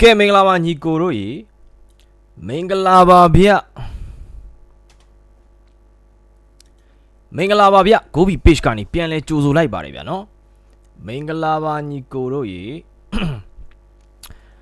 ကဲမင်္ဂလာပါညီကိုတို့ရေမင်္ဂလာပါဗျမင်္ဂလာပါဗျကိုဘီ page ကနေပြန်လဲကြိုဆိုလိုက်ပါတယ်ဗျာနော်မင်္ဂလာပါညီကိုတို့ရေ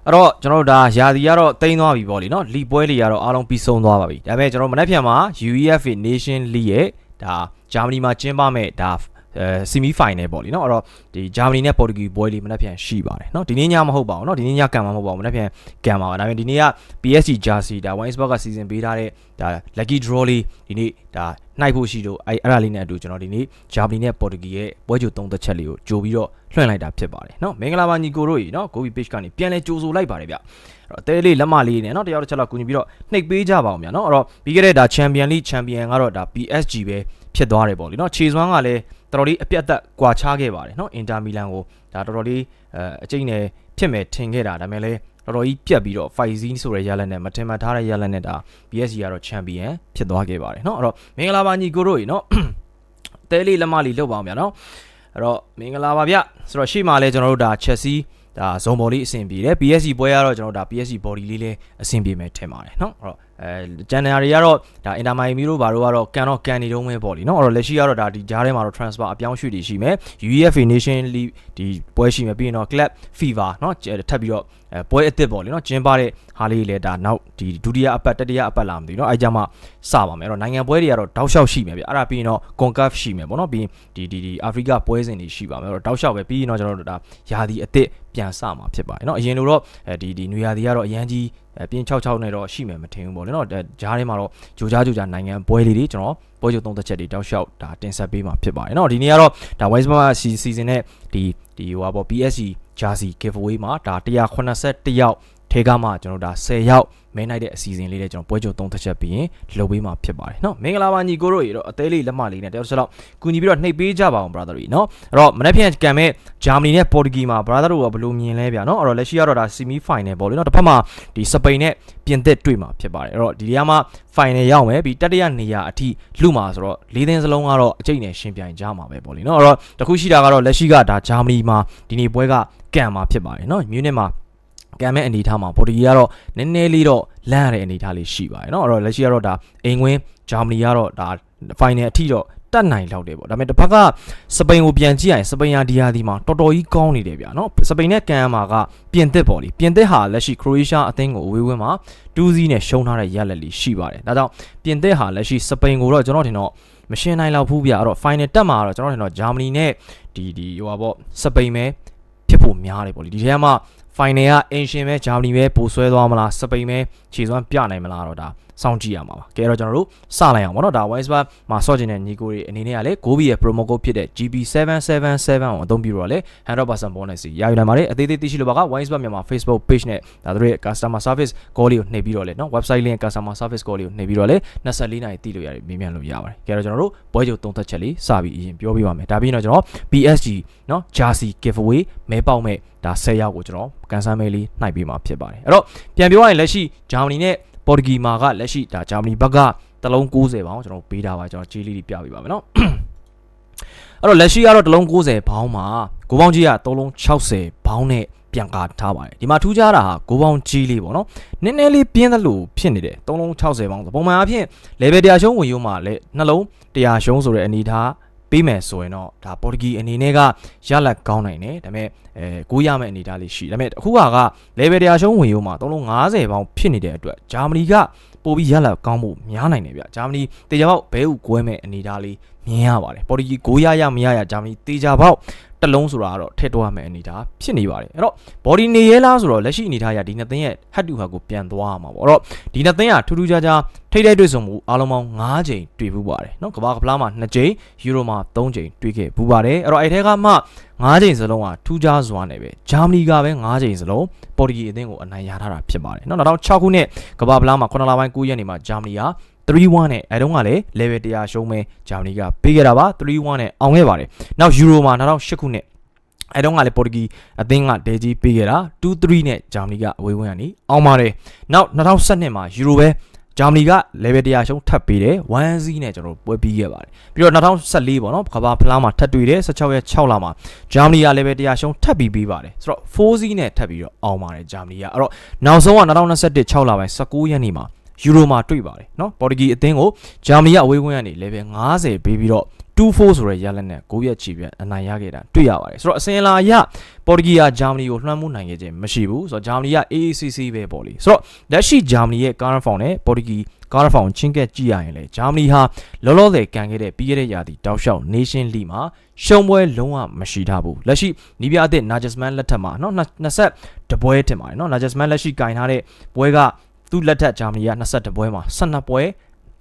အဲ့တော့ကျွန်တော်တို့ဒါယာဒီကတော့တိန်းသွားပြီပေါ့လीနော်လီပွဲတွေကတော့အားလုံးပြီးဆုံးသွားပါပြီဒါပေမဲ့ကျွန်တော်မနေ့ပြန်မှာ UEFA Nation League ရဲ့ဒါဂျာမနီမှာကျင်းပမဲ့ဒါ အဲ semi final ပေါ့လीနော်အဲ့တော့ဒီဂျာမနီနဲ့ပေါ်တူဂီပွဲလေးမနေ့ပြန်ရှိပါတယ်เนาะဒီနေ့ညမဟုတ်ပါဘူးเนาะဒီနေ့ညကန်မှာမဟုတ်ပါဘူးမနေ့ပြန်ကန်ပါပါဒါပေမဲ့ဒီနေ့က PSG jersey ဒါ Winesburg ကစီစဉ်ပေးထားတဲ့ဒါ lucky draw လေးဒီနေ့ဒါနှိုက်ဖို့ရှိလို့အဲအဲ့ဒါလေးနဲ့အတူကျွန်တော်ဒီနေ့ဂျာမနီနဲ့ပေါ်တူဂီရဲ့ပွဲကြိုသုံးသက်ချက်လေးကိုကြိုပြီးတော့လွှင့်လိုက်တာဖြစ်ပါတယ်เนาะမင်္ဂလာပါညီကိုတို့ကြီးเนาะ Gobi page ကနေပြန်လဲကြိုဆိုလိုက်ပါတယ်ဗျအဲ့တော့တဲလေးလက်မလေးနဲ့เนาะတယောက်တစ်ချက်လောက်ကူညီပြီးတော့နှိပ်ပေးကြပါအောင်ဗျာเนาะအဲ့တော့ပြီးခဲ့တဲ့ဒါ Champion League Champion ကတော့ဒါ PSG ပဲဖြစ်သွားတယ်ပေါ့လीเนาะခြေစွမ်းကလည်း တော်တော်လေးအပြတ်သက်ကွာခြားခဲ့ပါတယ်เนาะအင်တာမီလန်ကိုဒါတော်တော်လေးအဲအကျိတ်နဲ့ဖြစ်မယ်ထင်ခဲ့တာဒါပေမဲ့လည်းတော်တော်ကြီးပြတ်ပြီးတော့ 5Z ဆိုတဲ့ရလနဲ့မထင်မှတ်ထားတဲ့ရလနဲ့ဒါ PSG ကတော့ Champion ဖြစ်သွားခဲ့ပါတယ်เนาะအဲ့တော့မင်္ဂလာပါညီကိုတို့ရေเนาะ တဲလေးလက်မလေးလောက်ပါအောင်ဗျာเนาะအဲ့တော့မင်္ဂလာပါဗျဆိုတော့ရှေ့မှာလဲကျွန်တော်တို့ဒါ Chelsea ဒါဇုံဘော်လေးအဆင်ပြေတယ် PSG ပွဲကတော့ကျွန်တော်တို့ဒါ PSG body လေးလည်းအဆင်ပြေမယ်ထင်ပါတယ်เนาะအဲ့တော့ အဲဂျန်နရီကတော့ဒါအင်တာမိုင်မီတို့ဘာတို့ကတော့ကန်တော့ကန်နေတုံးပဲပေါ့လေနော်အဲ့တော့လက်ရှိကတော့ဒါဒီဂျားထဲမှာတော့ transfer အပြောင်းရွှေ့တွေရှိမယ် UEFA Nation League ဒီပွဲရှိမယ်ပြီးရင်တော့ Club Fever နော်ထပ်ပြီးတော့ပွဲအသစ်ပေါ့လေနော်ကျင်းပတဲ့ဟာလေးတွေလည်းဒါနောက်ဒီဒုတိယအပတ်တတိယအပတ်လာမသိဘူးနော်အဲကြမှာစပါမယ်အဲ့တော့နိုင်ငံပွဲတွေကတော့တောက်လျှောက်ရှိမယ်ဗျအဲ့ဒါပြီးရင်တော့ CONCACAF ရှိမယ်ပေါ့နော်ပြီးရင်ဒီဒီဒီအာဖရိကပွဲစဉ်တွေရှိပါမယ်အဲ့တော့တောက်လျှောက်ပဲပြီးရင်တော့ကျွန်တော်တို့ဒါယာဒီအသစ် ပြန်စမှာဖြစ်ပါတယ်เนาะအရင်လိုတော့အဲဒီဒီနွေရာသီကတော့အရန်ကြီးအပြင်း66နဲ့တော့ရှိမယ်မထင်ဘူးပေါ့လေเนาะဂျားထဲမှာတော့ဂျိုကြားဂျိုကြားနိုင်ငံပွဲလေးတွေကျွန်တော်ပွဲချုပ်သုံးသက်ချက်တွေတောက်လျှောက်ဒါတင်ဆက်ပေးမှာဖြစ်ပါတယ်เนาะဒီနေ့ကတော့ဒါ Westbrook စီစီဇန်နဲ့ဒီဒီဟိုပါပေါ့ PSG jersey giveaway မှာဒါ181ယောက် ထဲကမှကျွန်တော်ဒါ10ယောက်မဲနိုင်တဲ့အစီအစဉ်လေးတွေကျွန်တော်ပွဲချုပ်သုံးသက်ချက်ပြီးရင်လုပ်ပေးမှာဖြစ်ပါတယ်เนาะမင်္ဂလာပါညီကိုတို့ရေတော့အသေးလေးလက်မလေးနဲ့တယောက်တစ်ချက်လောက်ကူညီပြီးတော့နှိပ်ပေးကြပါအောင် brother တွေเนาะအဲ့တော့မနေ့ဖြန်ကံမဲ့ဂျာမနီနဲ့ပေါ်တူဂီမှာ brother တို့ကဘယ်လိုမြင်လဲဗျာเนาะအဲ့တော့လက်ရှိကတော့ဒါ semi final ပေါ့လေเนาะတစ်ဖက်မှာဒီစပိန်နဲ့ပြင်သစ်တွေ့မှာဖြစ်ပါတယ်အဲ့တော့ဒီနေရာမှာ final ရောက်မယ်ပြီးတတိယနေရာအထိလူမှာဆိုတော့၄သင်းစလုံးကတော့အကျိတ်နဲ့ရှင်ပြိုင်ကြမှာပဲပေါ့လေเนาะအဲ့တော့တခုရှိတာကတော့လက်ရှိကဒါဂျာမနီမှာဒီနေ့ပွဲကကံမှာဖြစ်ပါတယ်เนาะမြူးနစ်မှာ ကံမဲ့အနေထားမှာပေါ်တူဂီကတော့နည်းနည်းလေးတော့လန့်ရတဲ့အနေထားလေးရှိပါတယ်เนาะအဲ့တော့လက်ရှိကတော့ဒါအိမ်ဝင်းဂျာမနီကတော့ဒါ final အထိတော့တက်နိုင်လောက်တယ်ပေါ့ဒါပေမဲ့တစ်ဖက်ကစပိန်ကိုပြန်ကြည့်ရရင်စပိန်ယာဒီယာဒီမှာတော်တော်ကြီးကောင်းနေတယ်ဗျာနော်စပိန်နဲ့ကန်မာကပြင်သစ်ပေါ့လေပြင်သစ်ဟာလက်ရှိခရိုအေးရှားအသင်းကိုအဝေးဝင်းမှာ2-0နဲ့ရှုံးထားတဲ့ရလက်လေးရှိပါတယ်ဒါကြောင့်ပြင်သစ်ဟာလက်ရှိစပိန်ကိုတော့ကျွန်တော်ထင်တော့မရှင်းနိုင်လောက်ဘူးဗျာအဲ့တော့ final တက်မှာတော့ကျွန်တော်ထင်တော့ဂျာမနီနဲ့ဒီဒီဟိုပါပေါ့စပိန်ပဲဖြစ်ဖို့များတယ်ပေါ့လေဒီထဲမှာ final ကအင်ရှင်ပဲဂျာမနီပဲပိုဆွဲသွားမလားစပိန်ပဲခြေစွမ်းပြနိုင်မလားတော့ဒါ စောင့်ကြည့်ရမှာပါကဲတော့ကျွန်တော်တို့စလိုက်အောင်ဗောနော်ဒါ Wisebar မှာဆော့ကျင်တဲ့ညီကိုတွေအနေနဲ့ကလည်း Gobi ရဲ့ promo code ဖြစ်တဲ့ GB777 ကိုအသုံးပြုတော့လေ100% bonus ရယူနိုင်ပါတယ်အသေးသေးသိရှိလို့ပါက Wisebar မြန်မာ Facebook page နဲ့ဒါတို့ရဲ့ customer service call လေးကိုနှိပ်ပြီးတော့လေနော် website link customer service call လေးကိုနှိပ်ပြီးတော့လေ24နာရီတိလို့ရတယ်မြင်မြန်လို့ရပါတယ်ကဲတော့ကျွန်တော်တို့ပွဲချုပ်သုံးသက်ချက်လေးစပြီးအရင်ပြောပြပါမယ်ဒါပြီးတော့ကျွန်တော် PSG နော် Jersey giveaway မဲပေါက်မဲ့ဒါ10ရောက်ကိုကျွန်တော်ကန်ဆယ်မဲလေးနှိုက်ပေးမှာဖြစ်ပါတယ်အဲ့တော့ပြန်ပြောရရင်လက်ရှိဂျာမနီနဲ့ ပေါ်တူဂီမာကလက်ရှိဒါဂျာမနီဘက်ကတလုံး90ပေါင်းကျွန်တော်ပေးထားပါကျွန်တော်ကြေးလေးတွေပြပေးပါမယ်နော်အဲ့တော့လက်ရှိကတော့တလုံး90ပေါင်းမှာကိုပေါင်းကြီးက3လုံး60ပေါင်းနဲ့ပြန်ကာထားပါတယ်ဒီမှာထူးခြားတာဟာကိုပေါင်းကြီးလေးပေါ့နော်နည်းနည်းလေးပြင်းသလိုဖြစ်နေတယ်3လုံး60ပေါင်းဆိုပုံမှန်အဖြစ် level 100ရှုံးဝင်ရုံမှာလည်းနှလုံး100ရှုံးဆိုတဲ့အနေထား ပေးမယ်ဆိုရင်တော့ဒါပေါ်တူဂီအနေနဲ့ကရလက်ကောင်းနိုင်တယ်ဒါပေမဲ့အဲကိုရမယ့်အနေအထားလေးရှိဒါပေမဲ့အခုက level 100ရှုံးဝင်ရုံမှာ350ပေါင်းဖြစ်နေတဲ့အတွက်ဂျာမနီကပိုပြီးရလက်ကောင်းဖို့များနိုင်တယ်ဗျဂျာမနီတေချာပေါက်ဘဲဥကွဲမဲ့အနေအထားလေး မြင်ရပါတယ်ပေါ်တူဂီဂိုးရရမရရဂျာမနီတေချာပေါက်တလုံးဆိုတာကတော့ထည့်တော့ရမယ့်အနေဒါဖြစ်နေပါတယ်အဲ့တော့ body နေရဲလားဆိုတော့လက်ရှိအနေထားရဒီနှစ်သင်းရဲ့ head to head ကိုပြန်သွားရမှာပေါ့အဲ့တော့ဒီနှစ်သင်းကထူးထူးခြားခြားထိတဲ့တွေ့ဆုံမှုအားလုံးပေါင်း9ချိန်တွေ့ဘူးပါတယ်နော်ကမ္ဘာကပလားမှာ2ချိန်ယူရိုမှာ3ချိန်တွေ့ခဲ့ဘူးပါတယ်အဲ့တော့အဲ့ထဲကမှ9ချိန်စလုံးကထူးခြားစွာနဲ့ပဲဂျာမနီကပဲ9ချိန်စလုံးပေါ်တူဂီအသင်းကိုအနိုင်ရထားတာဖြစ်ပါတယ်နော်2006ခုနှစ်ကမ္ဘာကပလားမှာ9လပိုင်း9ရက်နေမှာဂျာမနီက 3-1နဲ့အဲတုန်းကလည်း level 100ရှုံးမဲ့ဂျာမနီကပေးခဲ့တာပါ3-1နဲ့အောင်ခဲ့ပါတယ်နောက်ယူရိုမှာ2008ခုနှစ်အဲတုန်းကလည်းပေါ်တူဂီအသင်းကဒဲကြီးပေးခဲ့တာ2-3နဲ့ဂျာမနီကအဝေးဝင်ကနေအောင်ပါတယ်နောက်2012မှာယူရိုပဲဂျာမနီက level 100ရှုံးထပ်ပေးတယ်1 0နဲ့ကျွန်တော်တို့ပွဲပြီးခဲ့ပါတယ်ပြီးတော့2014ပေါ့နော်ကမ္ဘာဖလားမှာထပ်တွေ့တယ်16ရက်6လမှာဂျာမနီက level 100ရှုံးထပ်ပြီးပြီးပါတယ်ဆိုတော့4 0နဲ့ထပ်ပြီးတော့အောင်ပါတယ်ဂျာမနီကအဲ့တော့နောက်ဆုံးက2021 6လပိုင်း19ရက်နေ့မှာ ယူရိုမှာတွေ့ပါတယ်เนาะပေါ်တူဂီအသင်းကိုဂျာမနီကအဝေးကွင်းကနေ level 50ပေးပြီးတော့2-4ဆိုတဲ့ရလဒ်နဲ့9ရက်ချီပြအနိုင်ရခဲ့တာတွေ့ရပါတယ်ဆိုတော့အစင်လာအရပေါ်တူဂီကဂျာမနီကိုလွှမ်းမိုးနိုင်ခဲ့ခြင်းမရှိဘူးဆိုတော့ဂျာမနီက AACC ပဲပေါ့လေဆိုတော့လက်ရှိဂျာမနီရဲ့ current form နဲ့ပေါ်တူဂီ current form ချင်းကက်ကြည့်ရရင်လေဂျာမနီဟာလောလောဆယ်ကန်ခဲ့တဲ့ပြီးခဲ့တဲ့ရာသီတောက်လျှောက် Nation League မှာရှုံးပွဲလုံးဝမရှိထားဘူးလက်ရှိနီးပြအသစ် Nagelsmann လက်ထက်မှာเนาะ20တပွဲတင်ပါတယ်เนาะ Nagelsmann လက်ရှိကင်ထားတဲ့ပွဲက သူ့လက်ထက်ဂျာမနီက22ပွဲမှာ12ပွဲ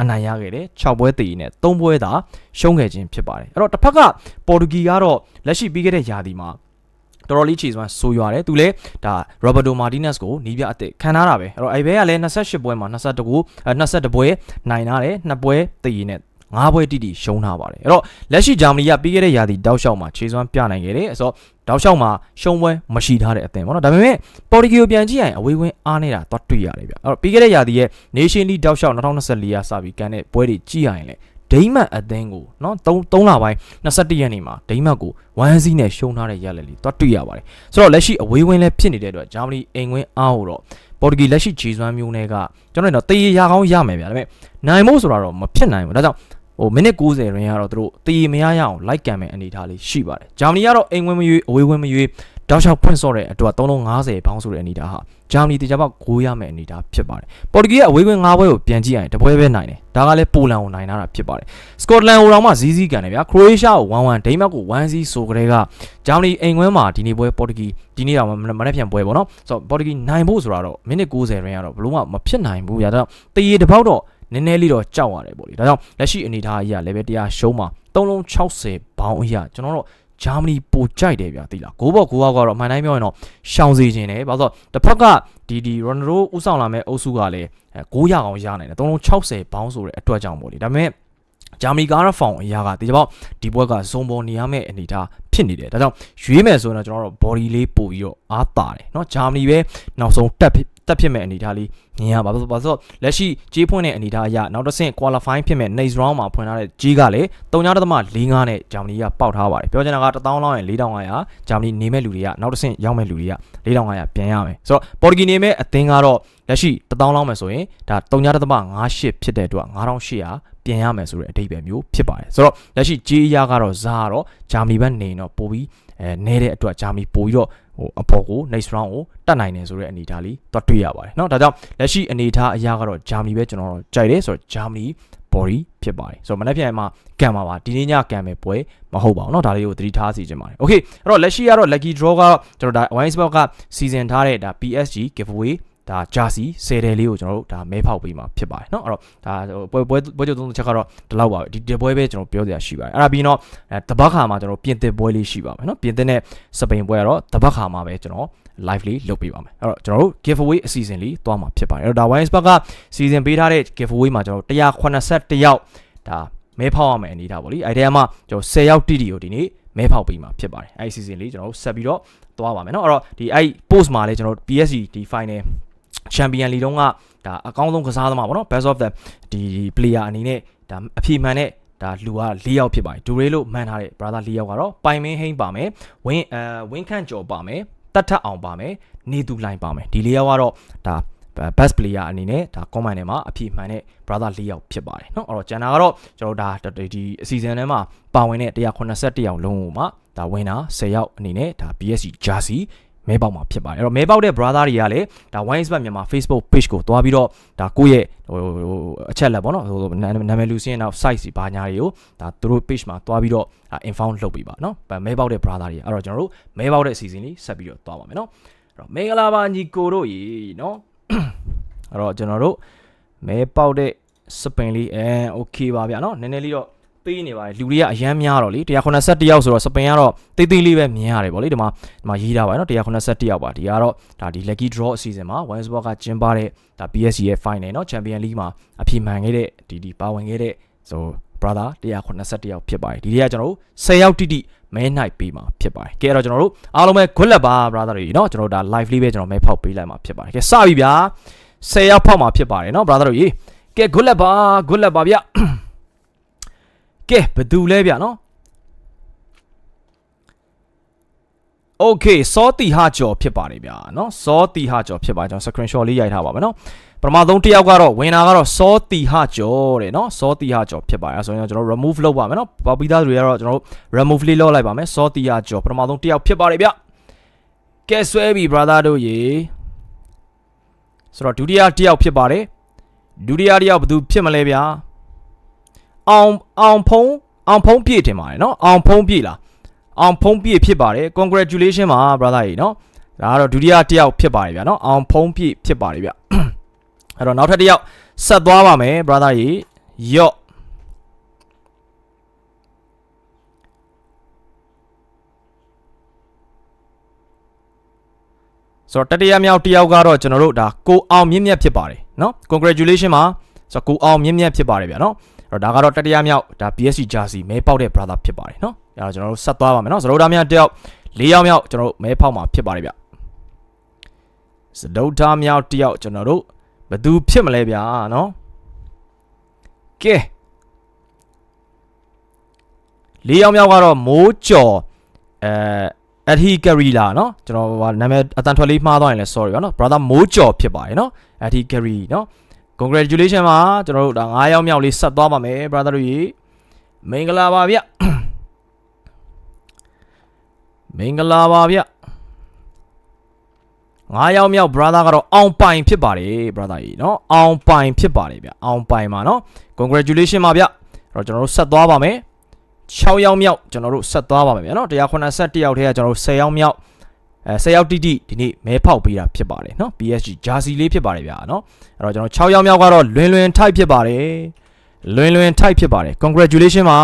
အနိုင်ရခဲ့တယ်6ပွဲတည်နဲ့3ပွဲသာရှုံးခဲ့ခြင်းဖြစ်ပါတယ်အဲ့တော့တစ်ဖက်ကပေါ်တူဂီကတော့လက်ရှိပြီးခဲ့တဲ့ရာသီမှာတော်တော်လေးခြေစွမ်းဆိုးရွာတယ်သူလည်းဒါ Roberto Martinez ကိုနီးပြအစ်စ်ခံထားတာပဲအဲ့တော့အဲ့ဘဲကလည်း28ပွဲမှာ22ကို22ပွဲနိုင်ထားတယ်2ပွဲတည်နဲ့ 9ပွဲတိတိရှုံးထားပါတယ်အဲ့တော့လက်ရှိဂျာမနီကပြီးခဲ့တဲ့ရာသီတောက်လျှောက်မှာခြေစွမ်းပြနိုင်ခဲ့တယ်အဲ့တော့တောက်လျှောက်မှာရှုံးပွဲမရှိထားတဲ့အသင်းပေါ့နော်ဒါပေမဲ့ပေါ်တူဂီကိုပြန်ကြည့်ရရင်အဝေးဝင်းအားနေတာသွားတွေ့ရတယ်ဗျအဲ့တော့ပြီးခဲ့တဲ့ရာသီရဲ့ Nation League တောက်လျှောက်2024ရာစပြီးကန်တဲ့ပွဲတွေကြည့်ရရင်လည်းဒိမတ်အသင်းကိုနော်3 3လပိုင်း21ရက်နေ့မှာဒိမတ်ကို1စီးနဲ့ရှုံးထားတဲ့ရလက်လေးသွားတွေ့ရပါတယ်ဆိုတော့လက်ရှိအဝေးဝင်းလဲဖြစ်နေတဲ့အတွက်ဂျာမနီအိမ်ဝင်းအားကိုတော့ပေါ်တူဂီလက်ရှိခြေစွမ်းမျိုးတွေကကျွန်တော်တို့တော့တည်ရရကောင်းရမယ်ဗျာဒါပေမဲ့နိုင်မို့ဆိုတာတော့မဖြစ်နိုင်ဘူးဒါကြောင့် ဟိုမိနစ်90ရင်းကတော့သူတို့တည်မရရအောင်လိုက်ကန်မဲ့အနေအထားလေးရှိပါတယ်ဂျာမနီကတော့အိမ်ဝင်မရွေးအဝေးဝင်မရွေးတောက်လျှောက်ဖွင့်စော့တဲ့အတွက်350ဘောင်းဆိုတဲ့အနေအထားဟာဂျာမနီတေချာပေါက်9ရမယ့်အနေအထားဖြစ်ပါတယ်ပေါ်တူဂီရဲ့အဝေးဝင်9ဘွဲကိုပြန်ကြည့်ရရင်တပွဲပဲနိုင်တယ်ဒါကလည်းပိုလန်ကိုနိုင်တာဖြစ်ပါတယ်စကော့တလန်ကိုတော့မှဇီးဇီးကန်တယ်ဗျာခရိုအေးရှားကို1-1ဒိန်းမတ်ကို1-0ဆိုကြတဲ့ကဂျာမနီအိမ်ခွင်းမှာဒီနေ့ပွဲပေါ်တူဂီဒီနေ့တော့မနေ့ပြန်ပွဲပေါ့နော်ဆိုတော့ပေါ်တူဂီနိုင်ဖို့ဆိုတာတော့မိနစ်90ရင်းကတော့ဘလို့မှမဖြစ်နိုင်ဘူးဗျာဒါတော့တရေတစ်ပေါက်တော့ နည်းနည်းလေးတော့ကြောက်ရတယ်ပေါ့လေဒါကြောင့်လက်ရှိအနေအထားအရာ level 100ရှုံးမှာ3လုံး60ဘောင်းအရာကျွန်တော်တို့ဂျာမနီပိုကြိုက်တယ်ဗျာသိလားကိုဘောကိုဘောကတော့အမှန်တိုင်းပြောရင်တော့ရှောင်စေခြင်းတယ်ဘာလို့ဆိုတော့တစ်ဖက်ကဒီဒီရိုနယ်ဒိုဥဆောင်လာမဲ့အုပ်စုကလည်း900အောင်ရနိုင်တယ်3လုံး60ဘောင်းဆိုတဲ့အတွက်ကြောင့်ပေါ့လေဒါပေမဲ့ဂျာမနီကားရဖောင်အရာကဒီကြောင့်ဒီဘွက်ကဇုံပေါ်နေရမယ့်အနေအထားဖြစ်နေတယ်ဒါကြောင့်ရွေးမယ်ဆိုရင်တော့ကျွန်တော်တို့ body လေးပို့ပြီးတော့အားတာတယ်เนาะဂျာမနီပဲနောက်ဆုံးတက် တက်ဖြစ်မဲ့အနေအထားလေးမြင်ရပါဘာလို့ဘာလို့လက်ရှိကြေးဖွင့်တဲ့အနေအထားအရနောက်တစ်ဆင့် qualify ဖြစ်မဲ့ next round မှာဖွင့်ထားတဲ့ကြေးကလည်း3.45နဲ့ဂျာမနီကပေါက်ထားပါတယ်ပြောချင်တာက1000လောက်ရင်4500ဂျာမနီနေမဲ့လူတွေကနောက်တစ်ဆင့်ရောက်မဲ့လူတွေက4500ပြန်ရမယ်ဆိုတော့ပေါ်တူဂီနေမဲ့အသင်းကတော့လက်ရှိ1000လောက်မယ်ဆိုရင်ဒါ3.58ဖြစ်တဲ့အတွက်9800ပြန်ရမယ်ဆိုတဲ့အဓိပ္ပာယ်မျိုးဖြစ်ပါတယ်ဆိုတော့လက်ရှိကြေးအရာကတော့ဇာကတော့ဂျာမနီဘက်နေတော့ပို့ပြီးအဲနေတဲ့အတွက်ဂျာမနီပို့ပြီးတော့ ဟိုအပေါ်ကို next round ကိုတတ်နိုင်တယ်ဆိုတဲ့အနေအထားလေးသွားတွေ့ရပါတယ်เนาะဒါကြောင့်လက်ရှိအနေအထားအရာကတော့ဂျာမနီပဲကျွန်တော်တို့ကြိုက်တယ်ဆိုတော့ဂျာမနီ body ဖြစ်ပါတယ်ဆိုတော့မနေ့ပြန်မှာကန်ပါပါဒီနေ့ညကန်မယ်ပွဲမဟုတ်ပါဘူးเนาะဒါလေးကိုသတိထားစီခြင်းပါတယ် okay အဲ့တော့လက်ရှိကတော့ lucky draw ကကျွန်တော်ဒါ wine spot ကစီစဉ်ထားတဲ့ဒါ PSG giveaway ဒါဂျာစီဆယ်တယ်လေးကိုကျွန်တော်တို့ဒါမဲဖောက်ပေးမှာဖြစ်ပါတယ်เนาะအဲ့တော့ဒါပွဲပွဲပွဲကြုံသုံးချက်ကတော့ဒီလောက်ပါပဲဒီဒီပွဲပဲကျွန်တော်ပြောစရာရှိပါတယ်အဲ့ဒါပြီးတော့အဲတပတ်ခါမှာကျွန်တော်ပြင်သစ်ပွဲလေးရှိပါမယ်เนาะပြင်သစ်နဲ့စပိန်ပွဲကတော့တပတ်ခါမှာပဲကျွန်တော် live လေးလုပ်ပေးပါမယ်အဲ့တော့ကျွန်တော်တို့ giveaway အစီအစဉ်လေးတွားမှာဖြစ်ပါတယ်အဲ့တော့ဒါ Wine Spark ကစီစဉ်ပေးထားတဲ့ giveaway မှာကျွန်တော်181ယောက်ဒါမဲဖောက်ရမယ်အနေထားပေါ့လေအဲ့ဒီမှာကျွန်တော်10ယောက်တိတိကိုဒီနေ့မဲဖောက်ပေးမှာဖြစ်ပါတယ်အဲ့ဒီ season လေးကျွန်တော်တို့ဆက်ပြီးတော့သွားပါမယ်เนาะအဲ့တော့ဒီအဲ့ post မှာလည်းကျွန်တော် PSG ဒီ final champion league တုန်းကဒါအကောင်းဆုံးကစားသမားပေါ့နော် best of the ဒီ player အနေနဲ့ဒါအဖြေမှန်တဲ့ဒါလူက၄ယောက်ဖြစ်ပါတယ်ဒူရေးလို့မှန်းထားတဲ့ brother ၄ယောက်ကတော့ပိုင်မင်းဟိန်းပါမယ်ဝင်းအဲဝင်းခန့်ကျော်ပါမယ်တတ်ထက်အောင်ပါမယ်နေသူလိုင်းပါမယ်ဒီ၄ယောက်ကတော့ဒါ best player အနေနဲ့ဒါ comment ထဲမှာအပြည့်မှန်တဲ့ brother ၄ယောက်ဖြစ်ပါတယ်เนาะအဲ့တော့ကျန်တာကတော့ကျွန်တော်ဒါဒီအစီအစဉ်ထဲမှာပါဝင်တဲ့181ယောက်လုံးကိုမှဒါဝင်တာ10ယောက်အနေနဲ့ဒါ BSC Jersey မဲပေါက်မှာဖြစ်ပါတယ်အဲ့တော့မဲပေါက်တဲ့ brother တွေကလည်းဒါ wine spot မြန်မာ Facebook page ကိုတွားပြီးတော့ဒါကိုယ့်ရဲ့ဟိုအချက်လက်ပေါ့နော်ဟိုနာမည်လူစင်းနောက် site စီဘာညာတွေကိုဒါသူတို့ page မှာတွားပြီးတော့ inform လုပ်ပေးပါနော်မဲပေါက်တဲ့ brother တွေအဲ့တော့ကျွန်တော်တို့မဲပေါက်တဲ့ season လေးဆက်ပြီးတော့တွားပါမယ်နော်အဲ့တော့မင်္ဂလာပါညီကိုတို့ရေနော်အဲ့တော့ကျွန်တော်တို့မဲပေါက်တဲ့စပင်လေးအဲ okay ပါဗျာနော်နည်းနည်းလေးတော့ ပေးနေပါတယ်လူတွေကအရန်များတော့လေ181ယောက်ဆိုတော့စပင်ကတော့တေးသေးလေးပဲမြင်ရတယ်ဗောလေဒီမှာဒီမှာရေးထားပါနော်181ယောက်ပါဒီကတော့ဒါဒီ lucky draw အစီအစဉ်မှာ Westbrook ကကျင်းပတဲ့ဒါ PSG ရဲ့ final နော် Champion League မှာအပြည့်မှန်ခဲ့တဲ့ဒီဒီပါဝင်ခဲ့တဲ့ဆို brother 181ယောက်ဖြစ်ပါတယ်ဒီတွေကကျွန်တော်တို့10ယောက်တိတိမဲနိုင်ပေးမှာဖြစ်ပါတယ်ကဲအဲ့တော့ကျွန်တော်တို့အားလုံးပဲ good luck ပါ brother တွေနော်ကျွန်တော်တို့ဒါ live လေးပဲကျွန်တော်မဲဖောက်ပေးလိုက်မှာဖြစ်ပါတယ်ကဲစပြီဗျာ10ယောက်ဖောက်မှာဖြစ်ပါတယ်နော် brother တွေကဲ good luck ပါ good luck ပါဗျာ ကဲဘယ်သူလဲဗျနော် Okay စောတီဟာကျော်ဖြစ်ပါတယ်ဗျာနော်စောတီဟာကျော်ဖြစ်ပါကျွန်တော် screenshot လေးရိုက်ထားပါမယ်နော်ပထမဆုံးတစ်ယောက်ကတော့ဝင်တာကတော့စောတီဟာကျော်တဲ့နော်စောတီဟာကျော်ဖြစ်ပါတယ်အဲဆိုရင်ကျွန်တော် remove လုပ်ပါမယ်နော်ပေါပြီးသားတွေကတော့ကျွန်တော် remove လေးလုပ်လိုက်ပါမယ်စောတီဟာကျော်ပထမဆုံးတစ်ယောက်ဖြစ်ပါတယ်ဗျကဲဆွဲပြီ brother တို့ရေဆိုတော့ဒုတိယတစ်ယောက်ဖြစ်ပါတယ်ဒုတိယတစ်ယောက်ဘယ်သူဖြစ်မလဲဗျာ အောင်အောင်ဖုံးအောင်ဖုံးပြည့်တင်ပါတယ်နော်အောင်ဖုံးပြည့်လားအောင်ဖုံးပြည့်ဖြစ်ပါတယ် congratulation ပါ brother ကြီးနော်ဒါကတော့ဒုတိယတစ်ယောက်ဖြစ်ပါတယ်ဗျာနော်အောင်ဖုံးပြည့်ဖြစ်ပါတယ်ဗျအဲ့တော့နောက်ထပ်တစ်ယောက်ဆက်သွားပါမယ် brother ကြီးယော့ဆိုတော့တတိယမြောက်တစ်ယောက်ကတော့ကျွန်တော်တို့ဒါကိုအောင်မြင့်မြတ်ဖြစ်ပါတယ်နော် congratulation ပါဆိုတော့ကိုအောင်မြင့်မြတ်ဖြစ်ပါတယ်ဗျာနော် အဲ့တော့ဒါကတော့တတိယမြောက်ဒါ PSG jersey မဲပေါက်တဲ့ brother ဖြစ်ပါတယ်เนาะအဲ့တော့ကျွန်တော်တို့ဆက်သွားပါမယ်เนาะစရုပ်သားများတစ်ယောက်၄ယောက်မြောက်ကျွန်တော်တို့မဲဖောက်မှာဖြစ်ပါတယ်ဗျစရုပ်သားမြောက်တစ်ယောက်ကျွန်တော်တို့ဘယ်သူဖြစ်မလဲဗျာเนาะကဲ၄ယောက်မြောက်ကတော့မိုးကျော်အဲအထီကရီလာเนาะကျွန်တော်ဟိုနာမည်အတန်ထွက်လေးမှားသွားရင်လည်း sorry ပါเนาะ brother မိုးကျော်ဖြစ်ပါတယ်เนาะအထီကရီเนาะ congratulation ပါကျွန်တော်တို့ဒါ9ယောက်မြောက်လေးဆက်သွားပါမယ် brother တို့ကြီးမင်္ဂလာပါဗျ မင်္ဂလာပါဗျငါးယောက်မြောက် brother ကတော့အောင်ပိုင်ဖြစ်ပါတယ် brother ကြီးเนาะအောင်ပိုင်ဖြစ်ပါတယ်ဗျအောင်ပိုင်ပါเนาะ congratulation ပါဗျအဲ့တော့ကျွန်တော်တို့ဆက်သွားပါမယ်6ယောက်မြောက်ကျွန်တော်တို့ဆက်သွားပါမယ်ဗျာเนาะ181ယောက်ထဲကကျွန်တော်တို့10ယောက်မြောက် အဲ၁၀ယောက်တိတိဒီနေ့မဲဖောက်ပေးတာဖြစ်ပါတယ်နော် PSG ဂျာစီလေးဖြစ်ပါတယ်ဗျာနော်အဲ့တော့ကျွန်တော်6ယောက်မြောက်ကတော့လွင်လွင်ထိုက်ဖြစ်ပါတယ်လွင်လွင်ထိုက်ဖြစ်ပါတယ် congratulation ပါ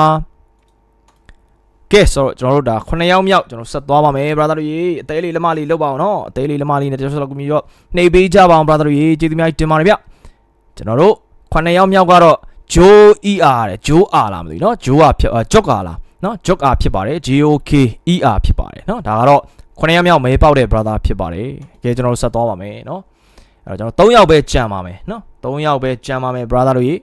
ကဲဆိုတော့ကျွန်တော်တို့ဒါ9ယောက်မြောက်ကျွန်တော်ဆက်သွားပါမယ် brother တို့ရေအသေးလေးလက်မလေးလောက်ပါအောင်နော်အသေးလေးလက်မလေးနဲ့ကျွန်တော်ဆက်ကူမီတော့နှိပ်ပေးကြပါအောင် brother တို့ရေကျေးဇူးများတင်ပါတယ်ဗျကျွန်တော်တို့9ယောက်မြောက်ကတော့ Joe ER တဲ့ Joe R လားမသိဘူးနော် Joe R ဖြစ် Jock R လားနော် Jock R ဖြစ်ပါတယ် J O K E R ဖြစ်ပါတယ်နော်ဒါကတော့ 9ရက်မြောက်မဲပေါက်တဲ့ brother ဖြစ်ပါတယ်။ကြည့်ကျွန်တော်တို့ဆက်သွားပါမယ်နော်။အဲ့တော့ကျွန်တော်3ယောက်ပဲကြံပါမယ်နော်။3ယောက်ပဲကြံပါမယ် brother တို့ရေ။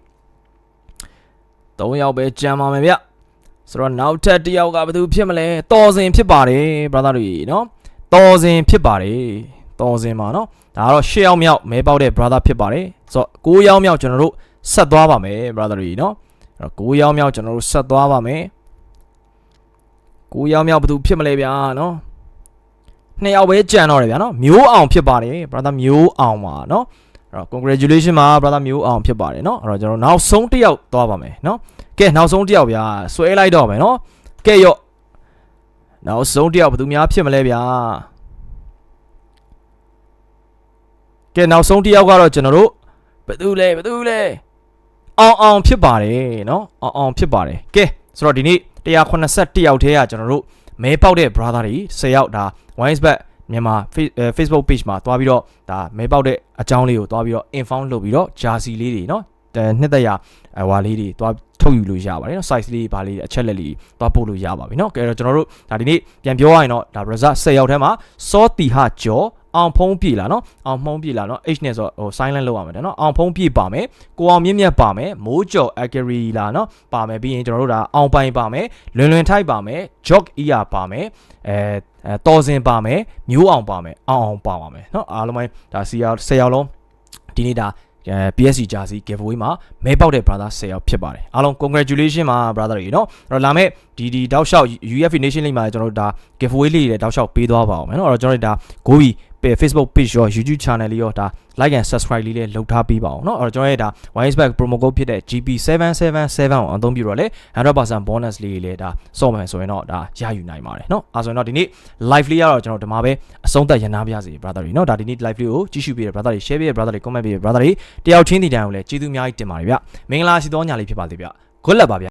3ယောက်ပဲကြံပါမယ်ဗျ။ဆိုတော့နောက်ထပ်တစ်ယောက်ကဘယ်သူဖြစ်မလဲ။တော်စင်ဖြစ်ပါတယ် brother တို့ရေနော်။တော်စင်ဖြစ်ပါတယ်။တော်စင်ပါနော်။ဒါကတော့6ယောက်မြောက်မဲပေါက်တဲ့ brother ဖြစ်ပါတယ်။ဆိုတော့9ယောက်မြောက်ကျွန်တော်တို့ဆက်သွားပါမယ် brother တို့ရေနော်။အဲ့တော့9ယောက်မြောက်ကျွန်တော်တို့ဆက်သွားပါမယ်။9ယောက်မြောက်ဘယ်သူဖြစ်မလဲဗျာနော်။ နှစ်ယောက်ပဲကြံတော့တယ်ဗျာနော်မျိုးအောင်ဖြစ်ပါတယ် brother မျိုးအောင်ပါနော်အဲ့တော့ congratulation ပါ brother မျိုးအောင်ဖြစ်ပါတယ်နော်အဲ့တော့ကျွန်တော်နောက်ဆုံးတစ်ယောက်သွားပါမယ်နော်ကဲနောက်ဆုံးတစ်ယောက်ဗျာဆွဲလိုက်တော့မယ်နော်ကဲရော့နောက်ဆုံးတစ်ယောက်ဘယ်သူများဖြစ်မလဲဗျာကဲနောက်ဆုံးတစ်ယောက်ကတော့ကျွန်တော်တို့ဘယ်သူလဲဘယ်သူလဲအောင်အောင်ဖြစ်ပါတယ်နော်အောင်အောင်ဖြစ်ပါတယ်ကဲဆိုတော့ဒီနေ့181ယောက်ထဲကကျွန်တော်တို့ မဲပေါက်တဲ့ brother တွေ10ယောက်ဒါ wise back မြန်မာ Facebook page မှာသွားပြီးတော့ဒါမဲပေါက်တဲ့အကြောင်းလေးကိုသွားပြီးတော့ inform လုပ်ပြီးတော့ jersey လေးတွေနော်နှစ်သက်ရာဟွာလေးတွေသွားထုတ်ယူလို့ရပါတယ်နော် size လေးဘာလေးအချက်လက်လေးသွားပို့လို့ရပါပြီနော်ကဲတော့ကျွန်တော်တို့ဒါဒီနေ့ပြန်ပြောရရင်တော့ဒါ result 10ရောက်ထဲမှာစောတီဟကျော် အောင်ဖုံးပြေလာเนาะအောင်ဖုံးပြေလာเนาะ H နဲ့ဆိုဟို silent လောက်ရမယ်တဲ့เนาะအောင်ဖုံးပြေပါမယ်ကိုအောင်မြင့်မြတ်ပါမယ်မိုးကျော် agri လာเนาะပါမယ်ပြီးရင်ကျွန်တော်တို့ဒါအောင်ပိုင်ပါမယ်လွင်လွင်ထိုက်ပါမယ် jog ear ပါမယ်အဲအဲတော်စင်ပါမယ်မျိုးအောင်ပါမယ်အောင်အောင်ပါပါမယ်เนาะအားလုံးပဲဒါစီယောက်10ယောက်လုံးဒီနေ့ဒါအဲ PSG jersey giveaway မှာမဲပေါက်တဲ့ brother 10ယောက်ဖြစ်ပါတယ်အားလုံး congratulation ပါ brother တွေเนาะအဲ့တော့လာမဲ့ဒီဒီတောက်လျှောက် UEFA Nation League မှာကျွန်တော်တို့ဒါ giveaway လေးတွေတောက်လျှောက်ပေးသွားပါအောင်မယ်เนาะအဲ့တော့ကျွန်တော်တို့ဒါ go ပြီး Facebook page ရော YouTube channel လေးရောဒါ like and subscribe လေးလည်းလုပ်ထားပေးပါအောင်เนาะအဲ့တော့ကျွန်တော်ရဲ့ဒါ Wiseback promo code ဖြစ်တဲ့ GP777 ကိုအသုံးပြုတော့လေ100% bonus လေးတွေလည်းဒါစော့မယ်ဆိုရင်တော့ဒါရယူနိုင်ပါတယ်เนาะအဲ့ဆိုရင်တော့ဒီနေ့ live လေးကတော့ကျွန်တော်ဒီမှာပဲအဆုံးသတ်ရနာပြစီ brother တွေเนาะဒါဒီနေ့ live လေးကိုကြည့်ရှုပေးတဲ့ brother တွေ share ပေးတဲ့ brother တွေ comment ပေးတဲ့ brother တွေတယောက်ချင်းဒီတိုင်ကိုလည်းကျေးဇူးအများကြီးတင်ပါတယ်ဗျမင်္ဂလာရှိသောညလေးဖြစ်ပါစေဗျ good luck ပါဗျ